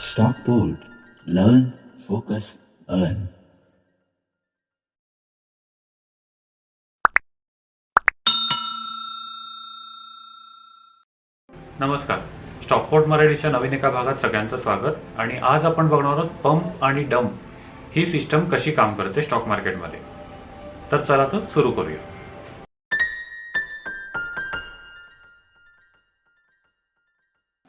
Stop board learn focus earn नमस्कार. Stockport मराठीच्या नवीन एका भागात सगळ्यांचं स्वागत. आणि आज आपण बघणार आहोत पंप आणि डंप ही सिस्टम कशी काम करते स्टॉक मार्केटमध्ये तर चला तर सुरू करूया.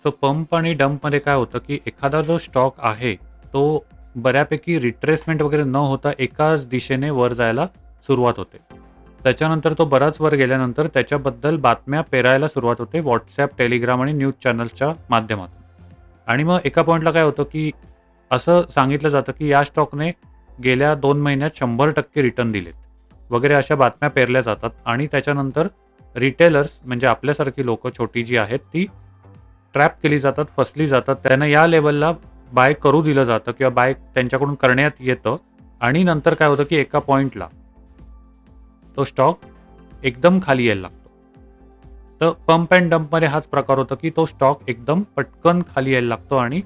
सो पंप आणि डंपमध्ये काय होतं की एखादा जो स्टॉक आहे तो बऱ्यापैकी रिट्रेसमेंट वगैरे न होता एकाच दिशेने वर जायला सुरुवात होते. त्याच्यानंतर तो बराच वर गेल्यानंतर त्याच्याबद्दल बातम्या पेरायला सुरुवात होते व्हॉट्सॲप टेलिग्राम आणि न्यूज चॅनल्सच्या माध्यमातून. आणि मग एका पॉईंटला काय होतं की असं सांगितलं जातं की या स्टॉकने गेल्या दोन महिन्यात शंभर टक्के रिटर्न दिलेत. वगैरे अशा बातम्या पेरल्या जातात आणि त्याच्यानंतर रिटेलर्स म्हणजे आपल्यासारखी लोकं छोटी जी आहेत ती ट्रॅप केली जातात फसली जातात त्यांना या लेवलला बाय करू दिलं जातं किंवा बाय त्यांच्याकडून करण्यात येतं. आणि नंतर काय होतं की एका पॉईंटला तो स्टॉक एकदम खाली यायला लागतो. तर पंप अँड डंपमध्ये हाच प्रकार होतो की तो स्टॉक एकदम पटकन खाली यायला लागतो आणि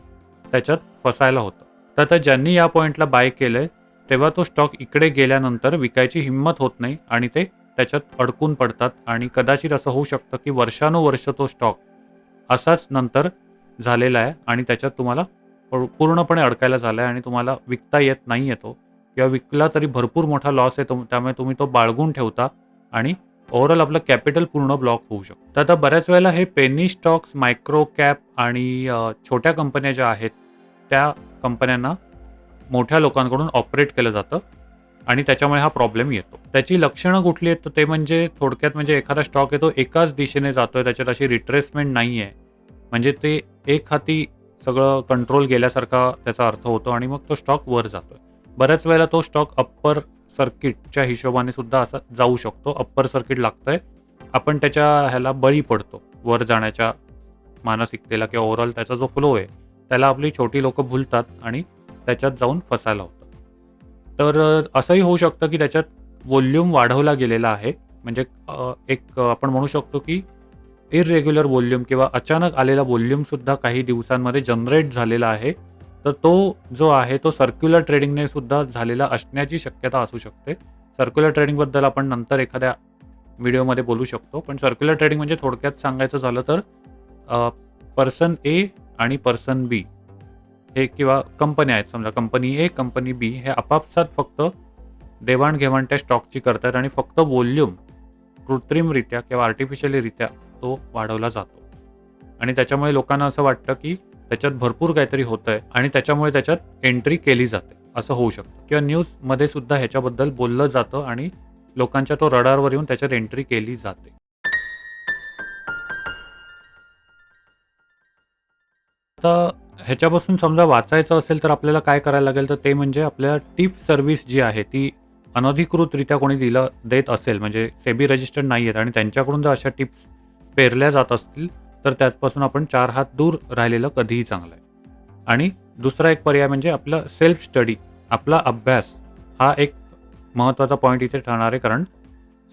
त्याच्यात फसायला होतं. तर आता ज्यांनी या पॉईंटला बाय केलंय तेव्हा तो स्टॉक इकडे गेल्यानंतर विकायची हिंमत होत नाही आणि ते त्याच्यात अडकून पडतात. आणि कदाचित असं होऊ शकतं की वर्षानुवर्ष तो स्टॉक असाच नंतर झालेला आहे आणि त्याच्यात तुम्हाला पूर्णपणे अडकायला झाला आहे आणि तुम्हाला विकता येत नाही येतो किंवा विकला तरी भरपूर मोठा लॉस आहे त्यामुळे तुम्ही तो बाळगून ठेवता आणि ओव्हरऑल आपलं कॅपिटल पूर्ण ब्लॉक होऊ शकतं. तर आता बऱ्याच वेळेला हे पेनी स्टॉक्स मायक्रो कॅप आणि छोट्या कंपन्या ज्या आहेत त्या कंपन्यांना मोठ्या लोकांकडून ऑपरेट केलं जातं. आणि त्याच्यामुळे हा प्रॉब्लेम येतो. त्याची लक्षणं कुठली आहेत? तर ते म्हणजे थोडक्यात म्हणजे एखादा स्टॉक येतो एकाच दिशेने जातोय त्याच्यात अशी रिट्रेसमेंट नाही आहे म्हणजे ते एक हाती सगळं कंट्रोल गेल्यासारखा त्याचा अर्थ होतो आणि मग तो स्टॉक वर जातोय. बऱ्याच वेळेला तो स्टॉक अप्पर सर्किटच्या हिशोबाने सुद्धा असा जाऊ शकतो. अप्पर सर्किट लागतंय. आपण त्याच्या ह्याला बळी पडतो. वर जाण्याच्या मानसिकतेला किंवा ओव्हरऑल त्याचा जो फ्लो आहे त्याला आपली छोटी लोक भुलतात आणि त्याच्यात जाऊन फसायला होतं तर असंही होऊ शकतं की त्याच्यात वॉल्यूम वाढवला गेलेला आहे. म्हणजे एक आपण म्हणू शकतो की इरेग्युलर वॉल्यूम किंवा अचानक आलेला वॉल्यूमसुद्धा काही दिवसांमध्ये जनरेट झालेला आहे. तर तो जो आहे तो सर्क्युलर ट्रेडिंगने सुद्धा झालेला असण्याची शक्यता असू शकते. सर्क्युलर ट्रेडिंगबद्दल आपण नंतर एखाद्या व्हिडिओमध्ये बोलू शकतो. पण सर्क्युलर ट्रेडिंग म्हणजे थोडक्यात सांगायचं झालं तर पर्सन ए आणि पर्सन बी. हे किंवा कंपन्या आहेत. समजा कंपनी ए कंपनी बी हे आपापसात फक्त देवाणघेवाण त्या स्टॉकची करतात आणि फक्त वॉल्यूम कृत्रिमरित्या किंवा आर्टिफिशियलीरित्या तो वाढवला जातो. आणि त्याच्यामुळे लोकांना असं वाटतं की त्याच्यात भरपूर काहीतरी होतं आहे आणि त्याच्यामुळे त्याच्यात एंट्री केली जाते. असं होऊ शकतं. किंवा न्यूजमध्ये सुद्धा ह्याच्याबद्दल बोललं जातं आणि लोकांच्या तो रडारवर येऊन त्याच्यात एंट्री केली जाते. आता ह्याच्यापासून समजा वाचायचं असेल तर आपल्याला काय करायला लागेल? तर ते म्हणजे आपल्या टिप सर्व्हिस जी आहे ती अनधिकृतरित्या कोणी दिलं देत असेल म्हणजे सेबी रजिस्टर्ड नाही आहेत आणि त्यांच्याकडून जर अशा टिप्स पेरल्या जात असतील तर त्यापासून आपण चार हात दूर राहिलेलं कधीही चांगलं आहे. आणि दुसरा एक पर्याय म्हणजे आपलं सेल्फ स्टडी आपला अभ्यास हा एक महत्त्वाचा पॉईंट इथे ठरणार आहे. कारण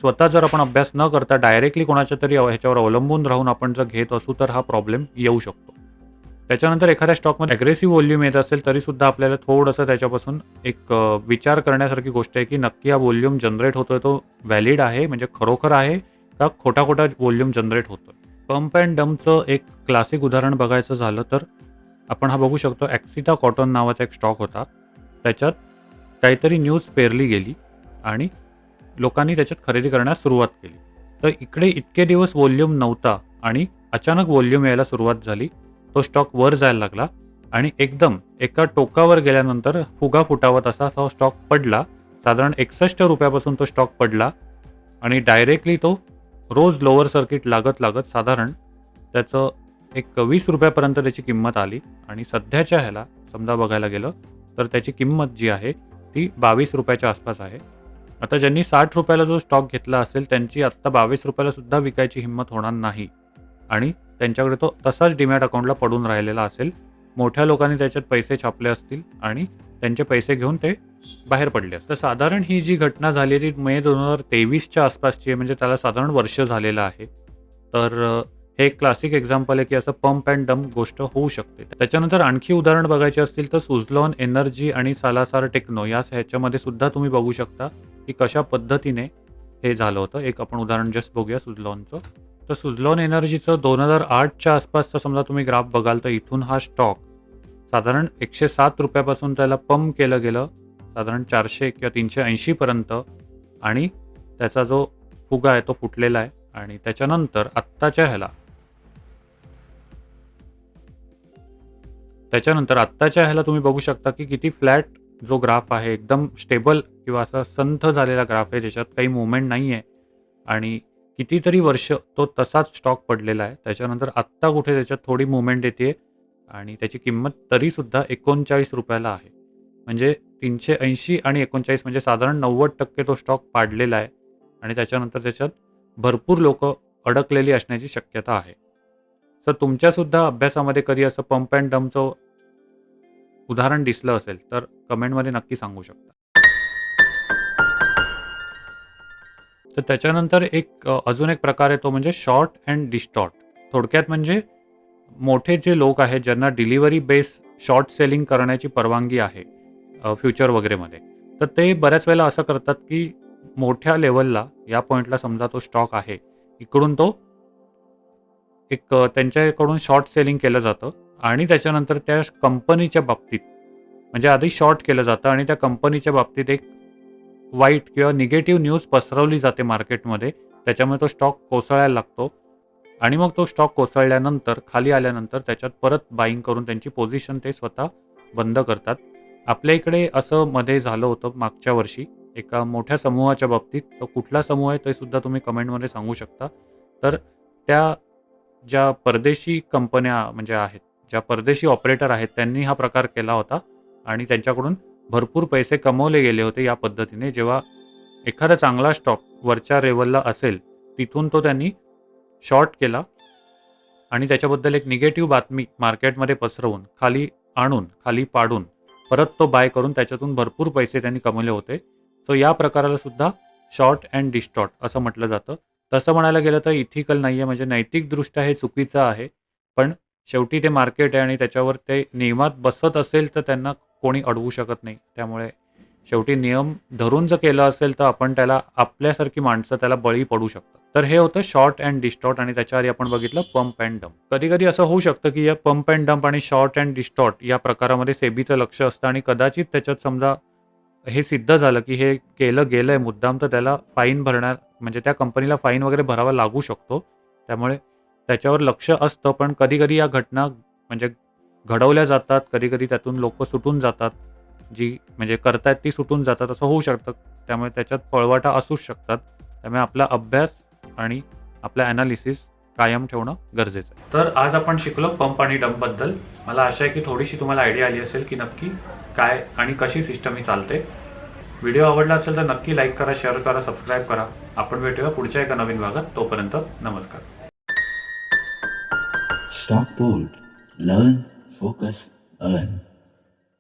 स्वतः जर आपण अभ्यास न करता डायरेक्टली कोणाच्या तरी ह्याच्यावर अवलंबून राहून आपण जर घेत असू तर हा प्रॉब्लेम येऊ शकतो. त्याच्यानंतर एखाद्या स्टॉकमध्ये अग्रेसिव्ह व्हॉल्यूम येत असेल तरी सुद्धा आपल्याला थोडंसं त्याच्यापासून एक विचार करण्यासारखी गोष्ट आहे की नक्की हा व्हॉल्यूम जनरेट होतोय तो व्हॅलिड आहे म्हणजे खरोखर आहे का खोटा खोटा व्हॉल्यूम जनरेट होतोय? पंप अँड डम्पचं एक क्लासिक उदाहरण बघायचं झालं तर आपण हा बघू शकतो ॲक्सिटा कॉटन नावाचा एक स्टॉक होता. त्याच्यात काहीतरी न्यूज पेरली गेली आणि लोकांनी त्याच्यात खरेदी करण्यास सुरुवात केली. तर इकडे इतके दिवस वॉल्यूम नव्हता आणि अचानक वॉल्यूम यायला सुरुवात झाली. तो स्टॉक वर जायला लागला आणि एकदम एका टोकावर गेल्यानंतर फुगा फुटावत असा तो स्टॉक पडला. साधारण एकसष्ट रुपयापासून तो स्टॉक पडला आणि डायरेक्टली तो रोज लोअर सर्किट लागत लागत साधारण त्याचं एक वीस रुपयापर्यंत त्याची किंमत आली. आणि सध्याच्या ह्याला समजा बघायला गेलं तर त्याची किंमत जी आहे ती बावीस रुपयाच्या आसपास आहे. आता ज्यांनी साठ रुपयाला जो स्टॉक घेतला असेल त्यांची आत्ता बावीस रुपयाला सुद्धा विकायची हिंमत होणार नाही. आणि त्यांच्याकडे तो तसाच डिमॅट अकाउंटला पडून राहिलेला असेल. मोठ्या लोकांनी त्याच्यात पैसे छापले असतील आणि त्यांचे पैसे घेऊन ते बाहेर पडले तर साधारण ही जी घटना झालेली मे दोन हजार तेवीसच्या आसपासची आहे म्हणजे त्याला साधारण वर्ष झालेलं आहे. तर हे एक क्लासिक एक्झाम्पल आहे की असं पंप अँड डंप गोष्ट होऊ शकते. त्याच्यानंतर आणखी उदाहरण बघायचे असतील तर सुझलॉन एनर्जी आणि सालासार टेक्नो या ह्याच्यामध्ये सुद्धा तुम्ही बघू शकता की कशा पद्धतीने हे झालं होतं. एक आपण उदाहरण जस्ट बघूया सुझलॉनचं. तर सुझलॉन एनर्जीचं दोन हजार आठच्या आसपासचा समजा तुम्ही ग्राफ बघाल तर इथून हा स्टॉक साधारण एकशे सात रुपयापासून त्याला पंप केलं गेलं साधारण चारशे किंवा तीनशे ऐंशीपर्यंत आणि त्याचा जो फुगा आहे तो फुटलेला आहे आणि त्याच्यानंतर आत्ताच्या ह्याला त्याच्यानंतर आत्ताच्या ह्याला तुम्ही बघू शकता की किती फ्लॅट जो ग्राफ आहे एकदम स्टेबल किंवा असा संथ झालेला ग्राफ आहे ज्याच्यात काही मुवमेंट नाही आहे आणि कितीतरी वर्ष तो तसाच स्टॉक पडलेला आहे. त्याच्यानंतर आत्ता कुठे त्याच्यात थोडी मुवमेंट येते आणि त्याची किंमत तरीसुद्धा एकोणचाळीस रुपयाला आहे. म्हणजे तीनशे ऐंशी आणि एकोणचाळीस म्हणजे साधारण नव्वद टक्के तो स्टॉक पाडलेला आहे आणि त्याच्यानंतर त्याच्यात भरपूर लोक अडकलेली असण्याची शक्यता आहे. तर तुमच्यासुद्धा अभ्यासामध्ये कधी असं पंप अँड डमचं उदाहरण दिसलं असेल तर कमेंटमध्ये नक्की सांगू शकता. तर त्याच्यानंतर एक अजून एक प्रकार आहे तो म्हणजे शॉर्ट अँड डिस्टॉर्ट थोडक्यात म्हणजे मोठे जे लोक आहेत ज्यांना डिलिव्हरी बेस शॉर्ट सेलिंग करण्याची परवानगी आहे फ्युचर वगैरेमध्ये तर ते बऱ्याच वेळेला असं करतात की मोठ्या लेवलला या पॉईंटला समजा तो स्टॉक आहे इकडून तो एक त्यांच्याकडून शॉर्ट सेलिंग केलं जातं आणि त्याच्यानंतर त्या कंपनीच्या बाबतीत म्हणजे आधी शॉर्ट केलं जातं आणि त्या कंपनीच्या बाबतीत एक वाईट किंवा निगेटिव्ह न्यूज पसरवली जाते मार्केटमध्ये त्याच्यामुळे तो स्टॉक कोसळायला लागतो. आणि मग तो स्टॉक कोसळल्यानंतर खाली आल्यानंतर त्याच्यात परत बाईंग करून त्यांची पोझिशन ते स्वतः बंद करतात. आपल्या इकडे असं मध्ये झालं होतं मागच्या वर्षी एका मोठ्या समूहाच्या बाबतीत. तो कुठला समूह आहे ते सुद्धा तुम्ही कमेंटमध्ये सांगू शकता. तर त्या ज्या परदेशी कंपन्या म्हणजे आहेत ज्या परदेशी ऑपरेटर आहेत त्यांनी हा प्रकार केला होता. आणि त्यांच्याकडून भरपूर पैसे कमवले गेले होते या पद्धतीने. जेव्हा एखादा चांगला स्टॉक वरच्या लेवलला असेल तिथून तो त्यांनी शॉर्ट केला आणि त्याच्याबद्दल एक निगेटिव्ह बातमी मार्केटमध्ये पसरवून खाली आणून खाली पाडून परत तो बाय करून त्याच्यातून भरपूर पैसे त्यांनी कमवले होते. सो या प्रकाराला सुद्धा शॉर्ट अँड डिस्टॉर्ट असं म्हटलं जातं. तसं म्हणायला गेलं तर इथिकल नाही आहे म्हणजे नैतिकदृष्ट्या हे चुकीचं आहे. पण शेवटी ते मार्केट आहे आणि त्याच्यावर ते नियमात बसत असेल तर त्यांना कोणी अडवू शकत नाही. त्यामुळे शेवटी नियम धरून जर केलं असेल तर आपण त्याला आपल्यासारखी माणसं त्याला बळी पडू शकतात. तर हे होतं शॉर्ट अँड डिस्टॉर्ट आणि त्याच्या आधी आपण बघितलं पंप अँड डंप कधी कधी असं होऊ शकतं की या पंप अँड डंप आणि शॉर्ट अँड डिस्टॉर्ट या प्रकारामध्ये सेबीचं लक्ष असतं आणि कदाचित त्याच्यात समजा हे सिद्ध झालं की हे केलं गेलं आहे मुद्दाम तर त्याला फाईन भरणार म्हणजे त्या कंपनीला फाईन वगैरे भरावा लागू शकतो. त्यामुळे त्याच्यावर लक्ष असतं पण कधी कधी या घटना म्हणजे घडवल्या जातात कधी कधी त्यातून लोक सुटून जातात जी म्हणजे करतायत ती सुटून जातात असं होऊ शकतं. त्यामुळे त्याच्यात पळवाटा असूच शकतात. त्यामुळे आपला अभ्यास आणि आपला ॲनालिसिस कायम ठेवणं गरजेचं आहे. तर आज आपण शिकलो पंप आणि डंपबद्दल मला आशा आहे की थोडीशी तुम्हाला आयडिया आली असेल की नक्की काय आणि कशी सिस्टम ही चालते. व्हिडिओ आवडला असेल तर नक्की लाईक करा शेअर करा सबस्क्राईब करा. आपण भेटूया पुढच्या एका नवीन भागात. तोपर्यंत नमस्कार. Stock Board. Learn, focus, earn.